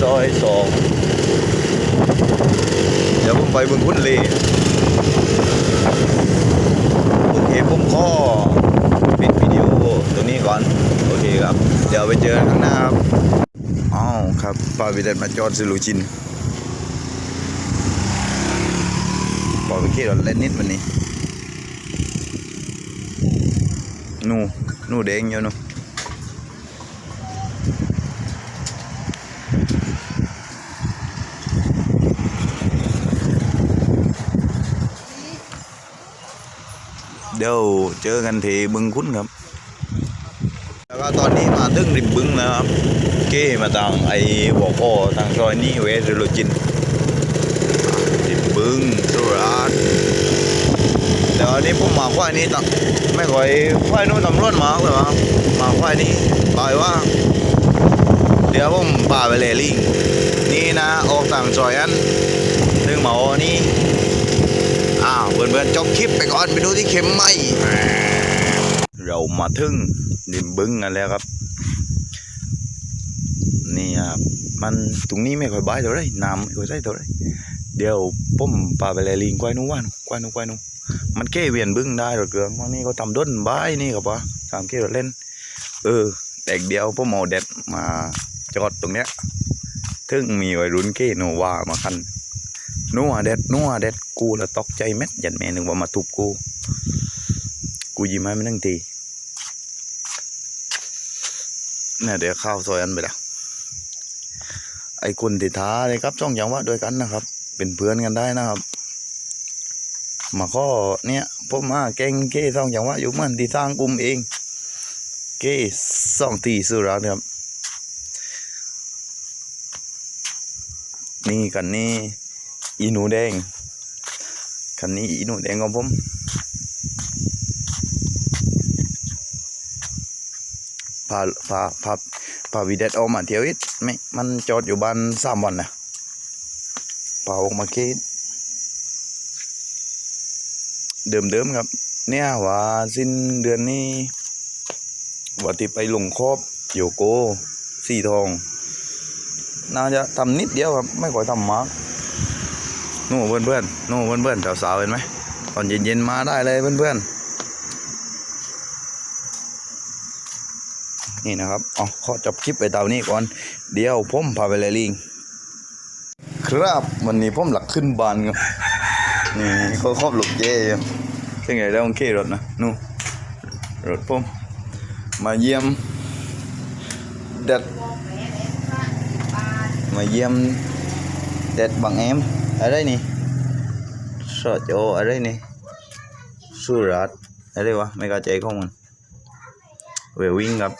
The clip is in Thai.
ซอยสองเดี๋ยวผมไปบึงพุ่นเลยโอเคผมขอปิดวิดีโอตัวนี้ก่อน โอเคครับ เดี๋ยวไปเจอกันข้างหน้าครับอ้าวครับป้าวิเดนมาจอดซิลูจินปล่อไปขี่รถเล่นนิดวันนี้ นู่นู่แดงอยู่นู่ เดี๋ยวเจอกันที่บึงคุ้นครับ แล้วก็ตอนนี้มาถึงริมบึงแล้วครับ เก้มาทางไอ้หัวข้อทางซอยนี้เวสโลจินริมบึงสุราษฎร์เดี๋ยวอันนี้ผมมาควายนี้ตังไม่ค่อยควายนู้นตำรวจมาเลยครับมาควายนี้ปล่อยว่า เดี๋ยวผมป่าไปเลยลิงนี่นะออกทางซอยอันถึงหมาโอนี่อ้ เพื่อนๆจบคลิปไปก่อนไปดูที่เข็มไหมเรามาถึงริมบึงกันแล้วครับ นี่ครับ มันตรงนี้ไม่ค่อยบายเท่าไรน้ำไม่ค่อยใสเท่าไรเดี๋ยวผมพาไปเลยลิงควายนู้ว่านู้นควายนู้ควายนู้มันแก้เวียนบึ้งได้หรอเกลืองวันนี้เขาทำด้นบายนี่ครับวะสามเก้เล่น เออแตกเดียวผมเอาเด็ดมาจอดตรงเนี้ยถึงมีวัยรุ่นเก้โนวามาคัน นัวเด็ดนัวเด็ดกูละตกใจเม็ดยันแม่หนึ่งว่ามาทุบกู กูยิ้มให้มันทั้งทีเนี่ยเดี๋ยวข้าวซอยอันไปละไอ้คนติดท้าเลยครับช่องจังหวะด้วยกันนะครับ เป็นเพื่อนกันได้นะครับ มาข้อเนี่ยผมมาเก่งเก้ช่องจังหวะอยู่มันที่สร้างกลุ่มเอง เก้สองตีสุราครับนี่กันนี้ อีหนูแดง คันนี้อีหนูแดงของผม พา พา พา พาวีเดดออกมาเที่ยวอีกไม่ มันจอดอยู่บ้านสามวันนะพาออกมาเกตเดิมๆครับ เนี่ยว่าสิ้นเดือนนี้ว่าที่ไปลงครอบโยโกสีทอง น่าจะทำนิดเดียวครับ ไม่ค่อยทำมาก นู่นเพื่อนเพื่อนๆนู่นเพื่อนเพื่อนๆสาวๆเห็นไหมตอนเย็นๆมาได้เลยเพื่อนเพื่อนๆนี่นะครับอ๋อขอจบคลิปไปเท่านี้ก่อน เดี๋ยวผมพาไปเลยลิง ครับวันนี้ผมหลักขึ้นบานครับนี่เขาครอบหลบเย่ครับซึ่งไงแล้วโอเครถนะนู่นรถผมมาเยี่ยมเด็ดมาเยี่ยมเด็ดบางแอม อะไรนี่สอโออะไรนี่สุรัตอะไรวะไม่กล้าใจข้อมันเววิ่งครับ